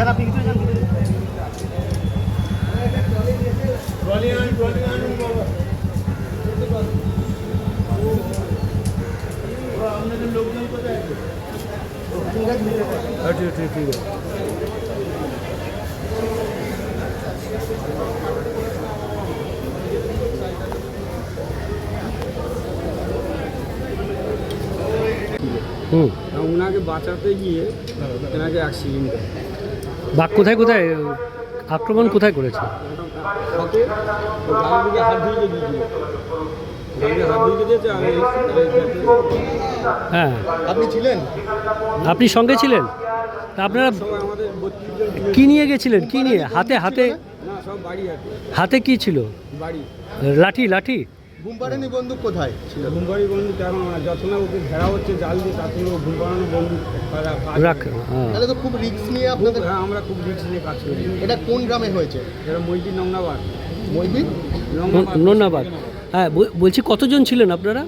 Sir আপনি ভিতরে যান ভিতরে যান। হ্যাঁ ঠিক ঠিক ঠিক আছে হুম আর ওনাকে বাঁচাতে গিয়ে এনাকে অ্যাক্সিডেন্ট বাঘ কোথায় কোথায় আক্রমণ কোথায় করেছে? হ্যাঁ। আপনি ছিলেন? আপনি সঙ্গে ছিলেন? আপনারা কি নিয়ে গেছিলেন? কি নিয়ে? হাতে হাতে? হাতে। কি ছিল? লাঠি লাঠি? ঘুমপাড়ানি বন্দুক কোথায় ছিল? ঘুমবাড়ি বন্ধু তেমন যত না ওকে ঘেরা হচ্ছে জাল দিয়ে তার থেকে ঘুম পাড়ানো বন্ধু রাখ হ্যাঁ। তাহলে তো খুব রিস্ক নিয়ে আপনাদের হ্যাঁ আমরা খুব রিক্স নিয়ে কাজ করি। এটা কোন গ্রামে হয়েছে? এটা মইটি নংনাবাদ মইবির নংনাবাদ ধন্যবাদ হ্যাঁ বল- বলছি কতজন ছিলেন আপনারা?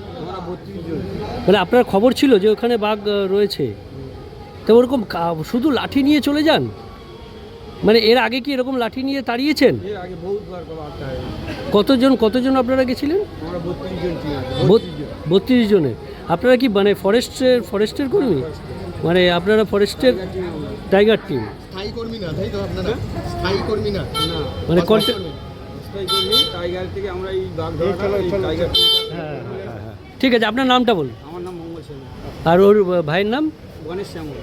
মানে আপনার খবর ছিল যে ওখানে বাঘ রয়েছে। তো ওরকম শুধু লাঠি নিয়ে চলে যান? মানে এর আগে কি এরকম লাঠি নিয়ে তাড়িয়েছেন এর আগে বহুতবার কতজন কতজন আপনারা গেছিলেন? আমরা বত্রিশ জন আপনারা কি মানে ফরেস্টের ফরেস্টের কর্মী? মানে আপনারা ফরেস্টের টাইগার টিম? স্থায়ী কর্মী না তাই তো আপনারা? স্থায়ী কর্মী না? না। মানে অস্থায়ী কন্টে- কর্মী। স্থায়ী কর্মী টাইগার থেকে আমরা এই বাঘ টাইগার হ্যাঁ, ঠিক আছে আপনার নামটা বলুন। আমার নাম মঙ্গল সেন। আর ওর ভাইয়ের নাম? গণেশ শ্যামল।